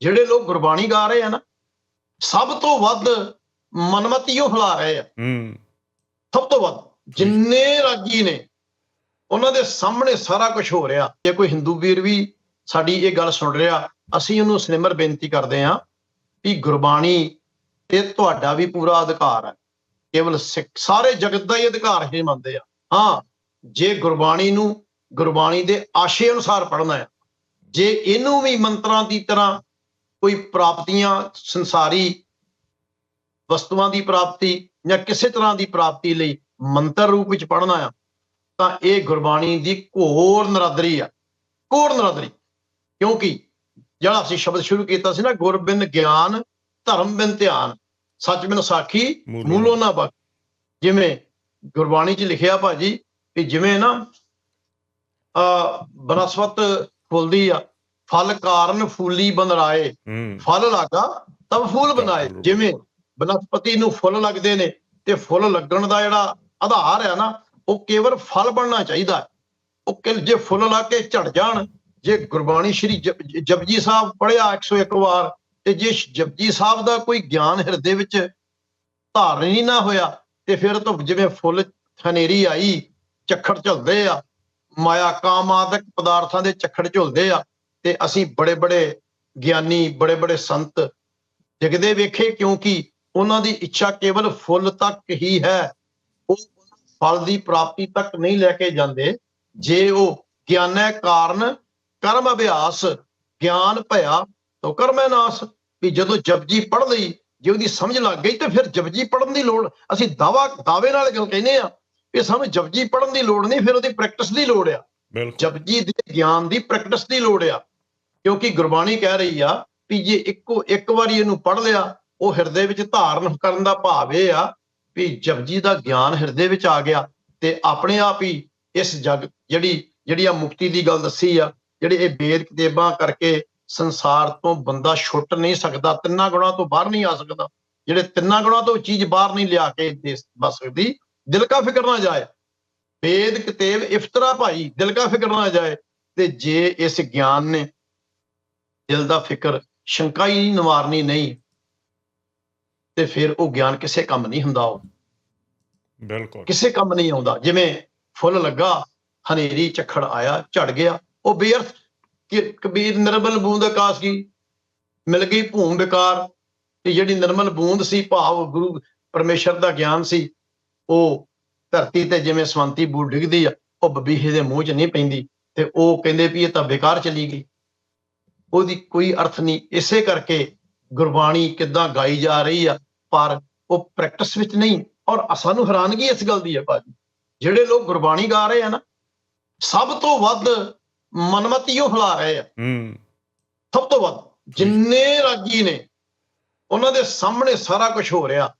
ਜਿਹੜੇ ਲੋਕ ਗੁਰਬਾਣੀ ਗਾ ਰਹੇ ਆ ਨਾ ਸਭ ਤੋਂ ਵੱਧ ਮਨਮਤੀਓ ਹਿਲਾ ਰਹੇ ਆ। ਹੂੰ। ਸਭ ਤੋਂ ਵੱਧ ਜਿੰਨੇ ਰਾਗੀ ਨੇ ਉਹਨਾਂ ਦੇ ਸਾਹਮਣੇ ਸਾਰਾ ਕੁਝ ਹੋ ਰਿਹਾ। ਜੇ ਕੋਈ ਹਿੰਦੂ ਵੀਰ ਵੀ ਸਾਡੀ ਇਹ ਗੱਲ ਸੁਣ ਰਿਹਾ ਅਸੀਂ ਉਹਨੂੰ ਸਨਿਮਰ ਬੇਨਤੀ ਕਰਦੇ ਹਾਂ ਵੀ ਗੁਰਬਾਣੀ ਤੇ ਤੁਹਾਡਾ ਵੀ ਪੂਰਾ ਅਧਿਕਾਰ ਹੈ। ਕੇਵਲ ਸਿੱਖ ਸਾਰੇ ਜਗਤ ਦਾ ਹੀ ਅਧਿਕਾਰ ਹੀ ਮੰਨਦੇ ਆ। ਹਾਂ ਜੇ ਗੁਰਬਾਣੀ ਨੂੰ ਗੁਰਬਾਣੀ ਦੇ ਆਸ਼ੇ ਅਨੁਸਾਰ ਪੜ੍ਹਨਾ ਹੈ ਜੇ ਇਹਨੂੰ ਵੀ ਮੰਤਰਾਂ ਦੀ ਤਰ੍ਹਾਂ ਕੋਈ ਪ੍ਰਾਪਤੀਆਂ ਸੰਸਾਰੀ ਵਸਤੂਆਂ ਦੀ ਪ੍ਰਾਪਤੀ ਜਾਂ ਕਿਸੇ ਤਰ੍ਹਾਂ ਦੀ ਪ੍ਰਾਪਤੀ ਲਈ ਮੰਤਰ ਰੂਪ ਵਿੱਚ ਪੜ੍ਹਨਾ ਆ ਤਾਂ ਇਹ ਗੁਰਬਾਣੀ ਦੀ ਘੋਰ ਨਰਾਦਰੀ ਆ। ਘੋਰ ਨਰਾਦਰੀ। ਕਿਉਂਕਿ ਜਿਹੜਾ ਅਸੀਂ ਸ਼ਬਦ ਸ਼ੁਰੂ ਕੀਤਾ ਸੀ ਨਾ ਗੁਰਬਿਨ ਗਿਆਨ ਧਰਮ ਬਿਨ ਧਿਆਨ ਸੱਚ ਬਿਨ ਸਾਖੀ ਮੂਲੋਂ ਨਾ ਬਕ ਜਿਵੇਂ ਗੁਰਬਾਣੀ 'ਚ ਲਿਖਿਆ ਭਾਜੀ ਕਿ ਜਿਵੇਂ ਨਾ ਆ ਬਨਸਪਤ ਫੁੱਲਦੀ ਆ ਫਲ ਕਾਰਨ ਫੂਲੀ ਬਨਰਾਏ ਹੂੰ ਫਲ ਲਾਗਾ ਤਬ ਫੁੱਲ ਬਣਾਏ। ਜਿਵੇਂ ਬਨਸਪਤੀ ਨੂੰ ਫੁੱਲ ਲੱਗਦੇ ਨੇ ਤੇ ਫੁੱਲ ਲੱਗਣ ਦਾ ਜਿਹੜਾ ਆਧਾਰ ਹੈ ਨਾ ਉਹ ਕੇਵਲ ਫਲ ਬਣਨਾ ਚਾਹੀਦਾ। ਉਹ ਕਿ ਜੇ ਫੁੱਲ ਲਾ ਕੇ ਝੜ ਜਾਣ ਜੇ ਗੁਰਬਾਣੀ ਸ਼੍ਰੀ ਜਪ- ਜਪਜੀ ਸਾਹਿਬ ਪੜਿਆ 101 ਵਾਰ ਤੇ ਜੇ ਜਪਜੀ ਸਾਹਿਬ ਦਾ ਕੋਈ ਗਿਆਨ ਹਿਰਦੇ ਵਿੱਚ ਧਾਰਨ ਹੀ ਨਾ ਹੋਇਆ ਤੇ ਫਿਰ ਤਾਂ ਜਿਵੇਂ ਫੁੱਲ ਹਨੇਰੀ ਆਈ ਝੱਖੜ ਝੁਲਦੇ ਆ ਮਾਇਆ ਕਾਮਾਦਿਕ ਪਦਾਰਥਾਂ ਦੇ ਝੱਖੜ ਝੁਲਦੇ ਆ ਤੇ ਅਸੀਂ ਬੜੇ ਬੜੇ ਗਿਆਨੀ ਬੜੇ ਬੜੇ ਸੰਤ ਜਗਦੇ ਵੇਖੇ ਕਿਉਂਕਿ ਉਹਨਾਂ ਦੀ ਇੱਛਾ ਕੇਵਲ ਫੁੱਲ ਤੱਕ ਹੀ ਹੈ। ਉਹ ਫਲ ਦੀ ਪ੍ਰਾਪਤੀ ਤੱਕ ਨਹੀਂ ਲੈ ਕੇ ਜਾਂਦੇ। ਜੇ ਉਹ ਗਿਆਨੈ ਕਾਰਨ ਕਰਮ ਅਭਿਆਸ ਗਿਆਨ ਭਇਆ ਤੋ ਕਰਮੈ ਨਾਸ ਵੀ ਜਦੋਂ ਜਪਜੀ ਪੜ ਲਈ ਜੇ ਉਹਦੀ ਸਮਝ ਲੱਗ ਗਈ ਤੇ ਫਿਰ ਜਪਜੀ ਪੜਨ ਦੀ ਲੋੜ ਅਸੀਂ ਦਾਵਾ ਦਾਅਵੇ ਨਾਲ ਗੱਲ ਕਹਿੰਦੇ ਆ ਵੀ ਸਾਨੂੰ ਜਪਜੀ ਪੜਨ ਦੀ ਲੋੜ ਨਹੀਂ ਫਿਰ ਉਹਦੀ ਪ੍ਰੈਕਟਿਸ ਦੀ ਲੋੜ ਆ। ਜਪਜੀ ਦੇ ਗਿਆਨ ਦੀ ਪ੍ਰੈਕਟਿਸ ਦੀ ਲੋੜ ਆ। ਕਿਉਂਕਿ ਗੁਰਬਾਣੀ ਕਹਿ ਰਹੀ ਆ ਵੀ ਜੇ ਇੱਕੋ, ਇੱਕ ਵਾਰੀ ਇਹਨੂੰ ਪੜ ਲਿਆ, ਉਹ ਹਿਰਦੇ ਵਿੱਚ ਧਾਰਨ ਕਰਨ ਦਾ ਭਾਵ ਇਹ ਆ ਵੀ ਜਪਜੀ ਦਾ ਗਿਆਨ ਹਿਰਦੇ ਵਿੱਚ ਆ ਗਿਆ ਤੇ ਆਪਣੇ ਆਪ ਹੀ ਇਸ ਜਗ ਜਿਹੜੀ ਜਿਹੜੀ ਆ ਮੁਕਤੀ ਦੀ ਗੱਲ ਦੱਸੀ ਆ, ਜਿਹੜੇ ਇਹ ਵੇਦ ਕਿਤਾਬਾਂ ਕਰਕੇ ਸੰਸਾਰ ਤੋਂ ਬੰਦਾ ਛੁੱਟ ਨਹੀਂ ਸਕਦਾ, ਤਿੰਨਾਂ ਗੁਣਾਂ ਤੋਂ ਬਾਹਰ ਨਹੀਂ ਆ ਸਕਦਾ, ਜਿਹੜੇ ਤਿੰਨਾਂ ਗੁਣਾਂ ਤੋਂ ਚੀਜ਼ ਬਾਹਰ ਨਹੀਂ ਲਿਆ ਕੇ ਦੇ ਬਸ ਸਕਦੀ, ਦਿਲ ਕਾ ਫਿਕਰ ਨਾ ਜਾਏ। ਵੇਦ ਕਿਤਾਬ ਇਫਤਰਾ ਭਾਈ, ਦਿਲ ਕਾ ਫਿਕਰ ਨਾ ਜਾਏ ਤੇ ਜੇ ਇਸ ਗਿਆਨ ਨੇ ਦਿਲ ਦਾ ਫਿਕਰ ਸ਼ੰਕਾ ਹੀ ਨਿਵਾਰਨੀ ਨਹੀਂ। ਤੇ ਫਿਰ ਉਹ ਗਿਆਨ ਕਿਸੇ ਕੰਮ ਨਹੀਂ ਹੁੰਦਾ ਉਹ। ਬਿਲਕੁਲ। ਕਿਸੇ ਕੰਮ ਨਹੀਂ ਆਉਂਦਾ। ਜਿਵੇਂ ਫੁੱਲ ਲੱਗਾ ਹਨੇਰੀ ਝੱਖੜ ਆਇਆ ਝੜ ਗਿਆ ਉਹ ਬੇਅਰਥ ਕਿ ਕਬੀਰ ਨਿਰਮਲ ਬੂੰਦ ਆਕਾਸ਼ ਕੀ ਮਿਲ ਗਈ ਭੂਮ ਵਿਕਾਰ। ਤੇ ਜਿਹੜੀ ਨਿਰਮਲ ਬੂੰਦ ਸੀ ਭਾਵ ਗੁਰੂ ਪਰਮੇਸ਼ਰ ਦਾ ਗਿਆਨ ਸੀ ਉਹ ਧਰਤੀ ਤੇ ਜਿਵੇਂ ਸਵੰਤੀ ਬੂੰਦ ਡਿੱਗਦੀ ਆ ਉਹ ਬਬੀਹੇ ਦੇ ਮੂੰਹ 'ਚ ਨਹੀਂ ਪੈਂਦੀ। ਤੇ ਉਹ ਕਹਿੰਦੇ ਵੀ ਇਹ ਤਾਂ ਬੇਕਾਰ ਚਲੀ ਗਈ। ਉਹਦੀ ਕੋਈ ਅਰਥ ਨਹੀਂ। ਇਸੇ ਕਰਕੇ ਗੁਰਬਾਣੀ ਕਿੱਦਾਂ ਗਾਈ ਜਾ ਰਹੀ ਆ ਪਰ ਉਹ ਪ੍ਰੈਕਟਿਸ ਵਿੱਚ ਨਹੀਂ। ਔਰ ਸਾਨੂੰ ਹੈਰਾਨਗੀ ਇਸ ਗੱਲ ਦੀ ਹੈ ਭਾਜੀ? ਜਿਹੜੇ ਲੋਕ ਗੁਰਬਾਣੀ ਗਾ ਰਹੇ ਆ ਨਾ ਸਭ ਤੋਂ ਵੱਧ ਮਨਮਤੀਓ ਹਿਲਾ ਰਹੇ ਆ। ਹੂੰ। ਸਭ ਤੋਂ ਵੱਧ। ਜਿੰਨੇ ਰਾਗੀ ਨੇ ਉਹਨਾਂ ਦੇ ਸਾਹਮਣੇ ਸਾਰਾ ਕੁਝ ਹੋ ਰਿਹਾ।